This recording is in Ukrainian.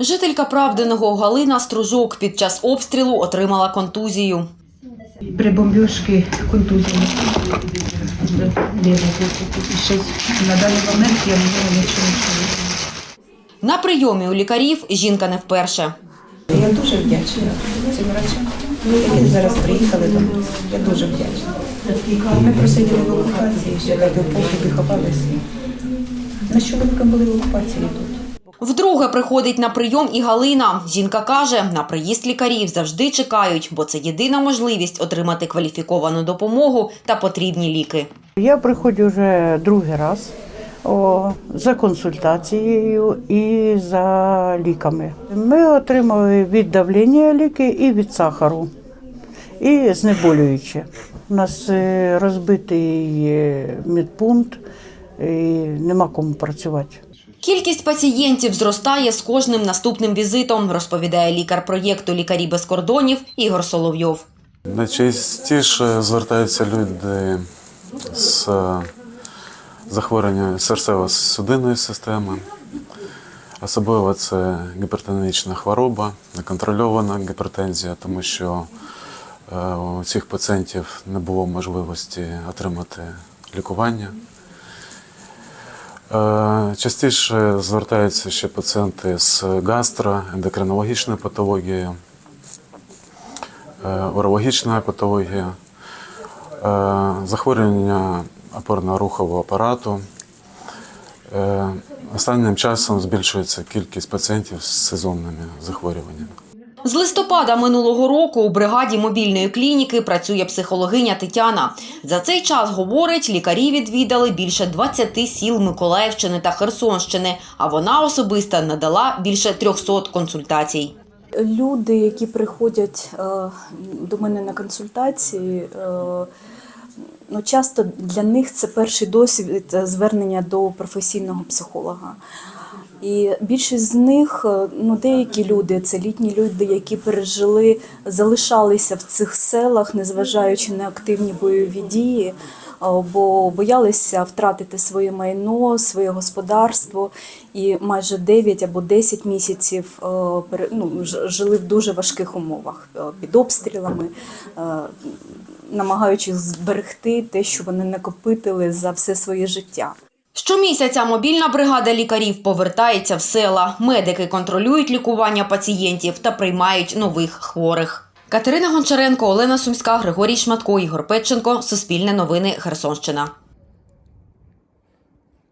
Жителька Правдиного Галина Стружок під час обстрілу отримала контузію. При бомбежке контузия. Сейчас на даний момент я не можу нічого не чую. На прийомі у лікарів жінка не вперше. Я дуже вдячна цим врачам, які зараз приїхали до нас. Я дуже вдячна. Ми просиділи в окупації, ще до похибі ховалися. На що ви були в окупації тут? Вдруге приходить на прийом і Галина. Жінка каже, на приїзд лікарів завжди чекають, бо це єдина можливість отримати кваліфіковану допомогу та потрібні ліки. Я приходжу вже другий раз о, за консультацією і за ліками. Ми отримали від давлення ліки і від сахару, і знеболюючі. У нас е, розбитий медпункт, і нема кому працювати. Кількість пацієнтів зростає з кожним наступним візитом, розповідає лікар проєкту Лікарі без кордонів Ігор Соловйов. Найчастіше звертаються люди з е, захворюванням серцево-судинної системи. Особливо це гіпертонічна хвороба, неконтрольована гіпертензія, тому що е, у цих пацієнтів не було можливості отримати лікування. Е, Частіше звертаються ще пацієнти з гастроендокринологічною патологією, е, урологічна патологія, е, захворювання опорно-рухового апарату. Останнім часом збільшується кількість пацієнтів з сезонними захворюваннями. З листопада минулого року у бригаді мобільної клініки працює психологиня Тетяна. За цей час, говорить, лікарі відвідали більше 20 сіл Миколаївщини та Херсонщини, а вона особисто надала більше 300 консультацій. Люди, які приходять е, до мене на консультації, е, ну, часто для них це перший досвід е, звернення до професійного психолога. І більшість з них, е, ну деякі люди, це літні люди, які пережили, залишалися в цих селах, незважаючи на активні бойові дії, бо боялися втратити своє майно, своє господарство, і майже 9 або 10 місяців е, ну, жили в дуже важких умовах е, під обстрілами, е, намагаючись зберегти те, що вони накопитили за все своє життя. Щомісяця мобільна бригада лікарів повертається в села. Медики контролюють лікування пацієнтів та приймають нових хворих. Катерина Гончаренко, Олена Сумська, Григорій Шматко, Ігор Петченко. Суспільне новини Херсонщина.